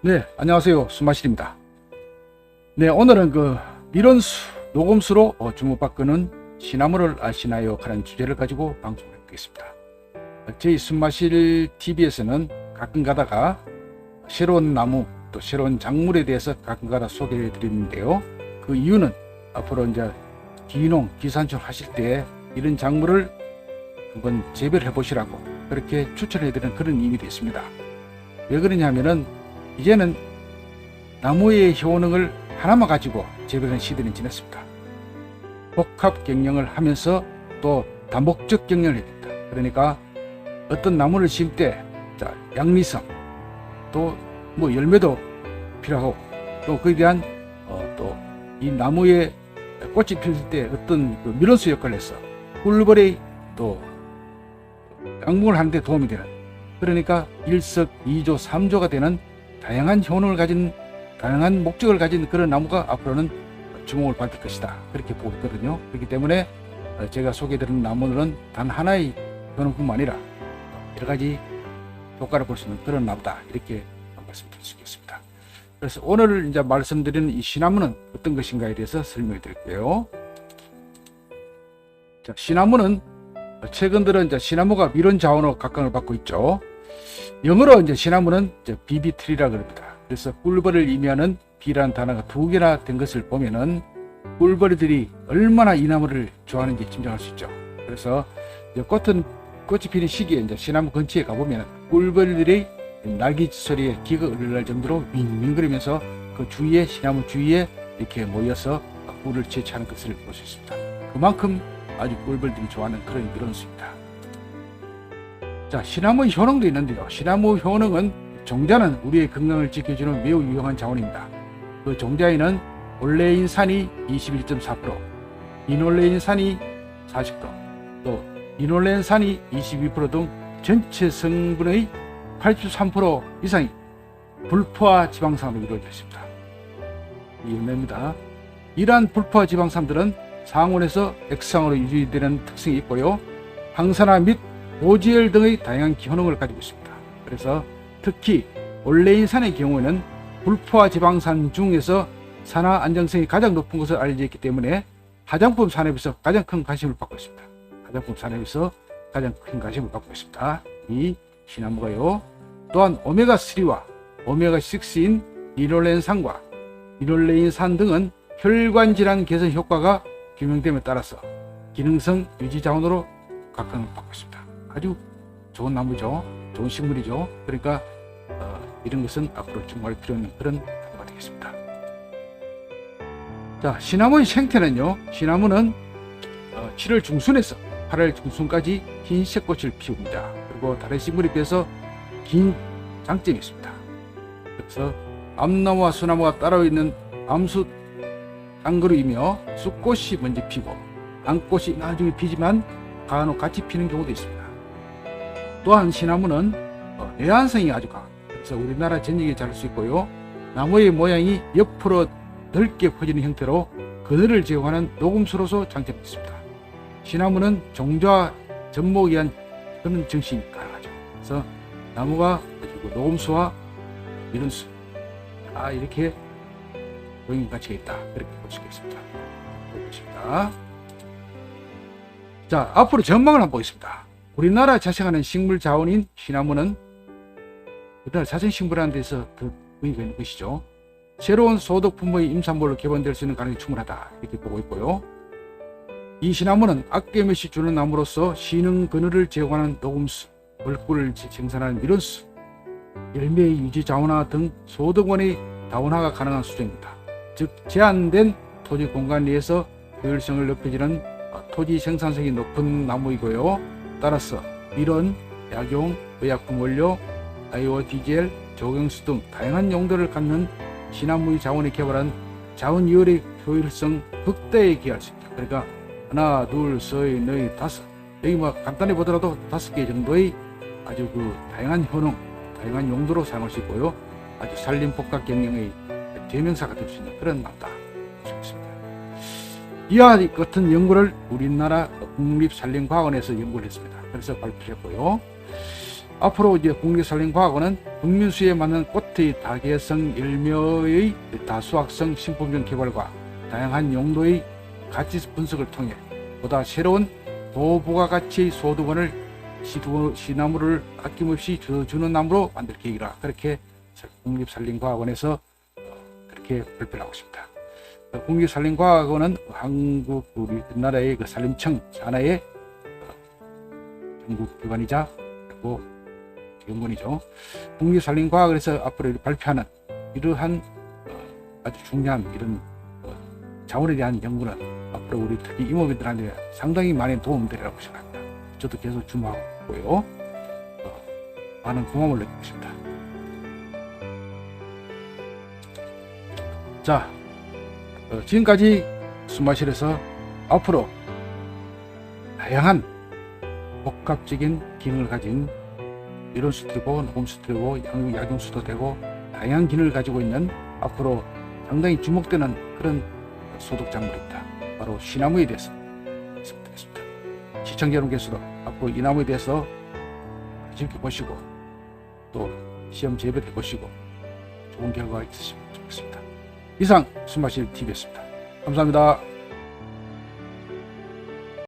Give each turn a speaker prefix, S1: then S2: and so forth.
S1: 네, 안녕하세요. 수마실입니다. 네, 오늘은 그 밀원수, 녹음수로 어, 주목받고는 시나무를 아시나요? 하는 주제를 가지고 방송을 해보겠습니다. 어, 저희 숨마실 TV에서는 가끔 가다가 새로운 나무 또 새로운 작물에 대해서 가끔 가다 소개해 드리는데요. 그 이유는 앞으로 이제 기농, 기산출 하실 때 이런 작물을 한번 재배를 해보시라고 그렇게 추천해 드리는 그런 의미도 있습니다. 왜 그러냐면은 이제는 나무의 효능을 하나만 가지고 재배하는 시대는 지났습니다. 복합 경영을 하면서 또 다목적 경영을 해야 됩니다. 그러니까 어떤 나무를 심을 때 자, 양리성 또 뭐 열매도 필요하고 또 그에 대한 어, 또이 나무에 꽃이 피었을 때 어떤 그 밀원수 역할을 해서 꿀벌이 또 양봉을 하는데 도움이 되는 그러니까 일석이조 삼조가 되는 다양한 효능을 가진 다양한 목적을 가진 그런 나무가 앞으로는 주목을 받을 것이다. 그렇게 보고 있거든요. 그렇기 때문에 어, 제가 소개해드리는 나무들은 단 하나의 효능뿐만 아니라 여러 가지 효과를 볼 수 있는 그런 나무다. 이렇게 말씀드릴 수 있겠습니다. 그래서 오늘 이제 말씀드리는 이 시나무는 어떤 것인가에 대해서 설명해 드릴게요. 자, 시나무는 최근 들어 이제 시나무가 밀원 자원으로 각광을 받고 있죠. 영어로 이제 이제 비비트리라 그럽니다. 그래서 꿀벌을 의미하는 비라는 단어가 두 개나 된 것을 보면은 꿀벌이들이 얼마나 이 나무를 좋아하는지 짐작할 수 있죠. 그래서 꽃은 꽃이 피는 시기에 이제 시나무 근처에 가보면 꿀벌들이 날개 소리에 귀가 을날 정도로 윙윙거리면서 그 주위에 시나무 주위에 이렇게 모여서 꿀을 채취하는 것을 볼 수 있습니다. 그만큼 아주 꿀벌들이 좋아하는 그런 밀원수입니다. 자, 시나무의 효능도 있는데요. 시나무 효능은 종자는 우리의 건강을 지켜주는 매우 유용한 자원입니다. 그 종자에는 올레인산이 21.4%, 이놀레인산이 40%, 또 이놀렌산이 22%등 전체 성분의 83% 이상이 불포화 지방산으로 이루어져 있습니다. 이 열매입니다. 이러한 불포화 지방산들은 상온에서 액상으로 유지되는 특성이 있고요. 항산화 및 오지혈 등의 다양한 기효능을 가지고 있습니다. 그래서 특히 올레인산의 경우에는 불포화 지방산 중에서 산화 안정성이 가장 높은 것으로 알려져 있기 때문에 화장품 산업에서 가장 큰 관심을 받고 있습니다. 화장품 산업에서 가장 큰 관심을 받고 있습니다. 이 시나무가요. 또한 오메가3와 오메가6인 리놀렌산과 리놀레인산 등은 혈관 질환 개선 효과가 규명됨에 따라서 기능성 유지 자원으로 각광을 받고 있습니다. 아주 좋은 나무죠. 좋은 식물이죠. 그러니까 어, 이런 것은 앞으로 정말 필요 있는 그런 나무가 되겠습니다. 자, 시나무의 생태는요. 시나무는 어, 7월 중순에서 8월 중순까지 흰색 꽃을 피웁니다. 그리고 다른 식물에 비해서 긴 장점이 있습니다. 그래서 암나무와 수나무가 따로 있는 암수 땅그루이며 쑥꽃이 먼저 피고 암꽃이 나중에 피지만 간혹 같이 피는 경우도 있습니다. 또한 시나무는 어, 내한성이 아주 강합니다. 그래서 우리나라 전역에 자랄 수 있고요. 나무의 모양이 옆으로 넓게 퍼지는 형태로 그늘을 제공하는 녹음수로서 장점이 있습니다. 시나무는 종자 접목에 의한 그런 정신이 가능하죠. 그래서 나무가 그리고 녹음수와 이런수 아 이렇게 고용 가치가 있다. 그렇게 볼 수 있겠습니다. 보겠습니다. 자, 앞으로 전망을 한번 보겠습니다. 우리나라 자생하는 식물 자원인 시나무는 우리나라 자생 식물하는 데서 더 의미가 있는 것이죠. 새로운 소득 품목의 임산물로 개발될 수 있는 가능성이 충분하다. 이렇게 보고 있고요. 이 시나무는 아낌없이 주는 나무로서 신흥 그늘을 제공하는 녹음수, 벌꿀을 생산하는 밀원수, 열매의 유지 자원화 등 소득원의 다원화가 가능한 수준입니다. 즉 제한된 토지 공간 내에서 효율성을 높여주는 어, 토지 생산성이 높은 나무이고요. 따라서 밀원, 약용, 의약품 원료, 아이오 디젤, 조경수 등 다양한 용도를 갖는 시나무의 자원이 개발한 자원 이율의 효율성 극대에 기할 수 있다. 그러니까 하나, 둘, 셋, 넷, 다섯 여기 뭐 간단히 보더라도 다섯 개 정도의 아주 그 다양한 효능, 다양한 용도로 사용할 수 있고요. 아주 산림복합 경영의 대명사가 될 수 있는 그런. 싶습니다. 이와 같은 연구를 우리나라 국립산림과학원에서 연구를 했습니다. 그래서 발표했고요. 앞으로 이제 국립산림과학원은 국민수에 맞는 꽃의 다개성 열매의 다수학성 신품종 개발과 다양한 용도의 가치 분석을 통해 보다 새로운 도부가 가치의 소득원을 시나무를 아낌없이 주는 나무로 만들 계획이라 그렇게 국립산림과학원에서 어, 그렇게 발표를 하고 있습니다. 어, 국립산림과학원은 한국 우리나라의 그 산림청 산하의 어, 전국 기관이자 그리고 연구원이죠. 국립산림과학원에서 앞으로 발표하는 이러한 어, 아주 중요한 이런 어, 자원에 대한 연구는 앞으로 우리 특히 임업인들한테 상당히 많이 도움되리라고 생각합니다. 저도 계속 주목하고 있고요. 어, 많은 고마움을 느끼고 있습니다. 자, 어, 지금까지 수마실에서 앞으로 다양한 복합적인 기능을 가진 이론수도 되고 녹음수도 되고 양- 약용수도 되고 다양한 기능을 가지고 있는 앞으로 상당히 주목되는 그런 소독 작물입니다. 바로 시나무에 대해서 말씀드리겠습니다. 시청자 여러분께서도 앞으로 이 나무에 대해서 즐겨 보시고 또 시험 재배해 보시고 좋은 결과가 있으시면 좋겠습니다. 이상 숨마실 TV였습니다. 감사합니다.